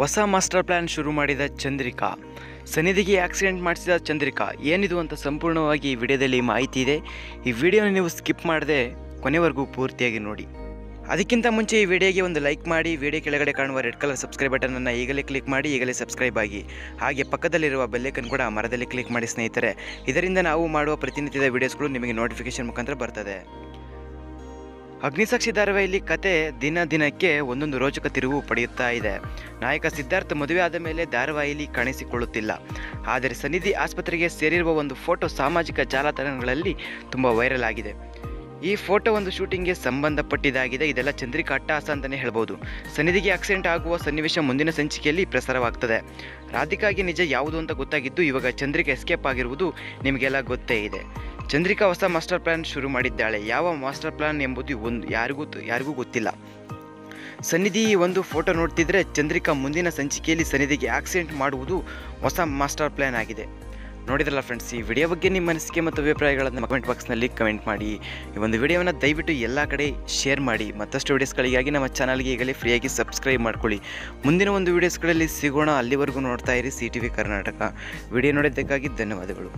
ಹೊಸ master plan ಶುರು ಮಾಡಿದ ಚಂದ್ರಿಕಾ. ಸನ್ನಿಧಿಗೆ ಆಕ್ಸಿಡೆಂಟ್ ಮಾಡಿಸಿದ ಚಂದ್ರಿಕಾ. ಏನಿದು ಅಂತ ಸಂಪೂರ್ಣವಾಗಿ ಈ ವಿಡಿಯೋದಲ್ಲಿ ಮಾಹಿತಿ ಇದೆ. ಈ ವಿಡಿಯೋನ ನೀವು ಸ್ಕಿಪ್ ಮಾಡದೆ ಕೊನೆವರೆಗೂ ಪೂರ್ತಿಯಾಗಿ ನೋಡಿ. ಅದಕ್ಕಿಂತ ಮುಂಚೆ ಈ ವಿಡಿಯೋಗೆ ಒಂದು ಲೈಕ್ ಮಾಡಿ, ವಿಡಿಯೋ ಕೆಳಗಡೆ ಕಾಣುವ ರೆಡ್ ಕಲರ್ ಸಬ್ಸ್ಕ್ರೈಬ್ ಬಟನನ್ನು ಈಗಲೇ ಕ್ಲಿಕ್ ಮಾಡಿ, ಈಗಲೇ ಸಬ್ಸ್ಕ್ರೈಬ್ ಆಗಿ. ಹಾಗೆ ಪಕ್ಕದಲ್ಲಿರುವ ಬೆಲ್ಲೈಕನ್ ಕೂಡ ಮರದಲ್ಲಿ ಕ್ಲಿಕ್ ಮಾಡಿ ಸ್ನೇಹಿತರೆ. ಇದರಿಂದ ನಾವು ಮಾಡುವ ಪ್ರತಿನಿತ್ಯದ ವಿಡಿಯೋಸ್ಗಳು ನಿಮಗೆ ನೋಟಿಫಿಕೇಶನ್ ಮುಖಾಂತರ ಬರ್ತದೆ. ಅಗ್ನಿಸಾಕ್ಷಿ ಧಾರಾವಾಹಿಯಲ್ಲಿ ಕತೆ ದಿನ ದಿನಕ್ಕೆ ಒಂದೊಂದು ರೋಚಕ ತಿರುವು ಪಡೆಯುತ್ತಾ ಇದೆ. ನಾಯಕ ಸಿದ್ಧಾರ್ಥ ಮದುವೆ ಆದ ಮೇಲೆ ಧಾರಾವಾಹಿಯಲ್ಲಿ ಕಾಣಿಸಿಕೊಳ್ಳುತ್ತಿಲ್ಲ. ಆದರೆ ಸನ್ನಿಧಿ ಆಸ್ಪತ್ರೆಗೆ ಸೇರಿರುವ ಒಂದು ಫೋಟೋ ಸಾಮಾಜಿಕ ಜಾಲತಾಣಗಳಲ್ಲಿ ತುಂಬ ವೈರಲ್ ಆಗಿದೆ. ಈ ಫೋಟೋ ಒಂದು ಶೂಟಿಂಗ್ಗೆ ಸಂಬಂಧಪಟ್ಟಿದ್ದಾಗಿದೆ ಇದೆಲ್ಲ ಚಂದ್ರಿಕಾ ಅಟ್ಟಹಾಸ ಅಂತಲೇ ಹೇಳ್ಬೋದು. ಸನ್ನಿಧಿಗೆ ಆಕ್ಸಿಡೆಂಟ್ ಆಗುವ ಸನ್ನಿವೇಶ ಮುಂದಿನ ಸಂಚಿಕೆಯಲ್ಲಿ ಪ್ರಸಾರವಾಗ್ತದೆ. ರಾಧಿಕಾಗೆ ನಿಜ ಯಾವುದು ಅಂತ ಗೊತ್ತಾಗಿದ್ದು ಇವಾಗ ಚಂದ್ರಿಕಾ ಎಸ್ಕೇಪ್ ಆಗಿರುವುದು ನಿಮಗೆಲ್ಲ ಗೊತ್ತೇ ಇದೆ. ಚಂದ್ರಿಕಾ ಹೊಸ ಮಾಸ್ಟರ್ ಪ್ಲಾನ್ ಶುರು ಮಾಡಿದ್ದಾಳೆ. ಯಾವ ಮಾಸ್ಟರ್ ಪ್ಲಾನ್ ಎಂಬುದು ಒಂದು ಯಾರಿಗೂ ಯಾರಿಗೂ ಗೊತ್ತಿಲ್ಲ. ಸನ್ನಿಧಿ ಒಂದು ಫೋಟೋ ನೋಡ್ತಿದ್ರೆ ಚಂದ್ರಿಕಾ ಮುಂದಿನ ಸಂಚಿಕೆಯಲ್ಲಿ ಸನ್ನಿಧಿಗೆ ಆಕ್ಸಿಡೆಂಟ್ ಮಾಡುವುದು ಹೊಸ ಮಾಸ್ಟರ್ ಪ್ಲಾನ್ ಆಗಿದೆ. ನೋಡಿದ್ರಲ್ಲ ಫ್ರೆಂಡ್ಸ್ ಈ ವಿಡಿಯೋ ಬಗ್ಗೆ ನಿಮ್ಮ ಅನಿಸಿಕೆ ಮತ್ತು ಅಭಿಪ್ರಾಯಗಳನ್ನು ಕಮೆಂಟ್ ಬಾಕ್ಸ್ನಲ್ಲಿ ಕಮೆಂಟ್ ಮಾಡಿ. ಈ ಒಂದು ವಿಡಿಯೋವನ್ನು ದಯವಿಟ್ಟು ಎಲ್ಲ ಕಡೆ ಶೇರ್ ಮಾಡಿ. ಮತ್ತಷ್ಟು ವಿಡಿಯೋಸ್ಗಳಿಗಾಗಿ ನಮ್ಮ ಚಾನಲ್ಗೆ ಈಗಲೇ ಫ್ರೀಯಾಗಿ ಸಬ್ಸ್ಕ್ರೈಬ್ ಮಾಡ್ಕೊಳ್ಳಿ. ಮುಂದಿನ ಒಂದು ವಿಡಿಯೋಸ್ಗಳಲ್ಲಿ ಸಿಗೋಣ. ಅಲ್ಲಿವರೆಗೂ ನೋಡ್ತಾ ಇರಿ ಸಿ ಕರ್ನಾಟಕ. ವಿಡಿಯೋ ನೋಡಿದ್ದಕ್ಕಾಗಿ ಧನ್ಯವಾದಗಳು.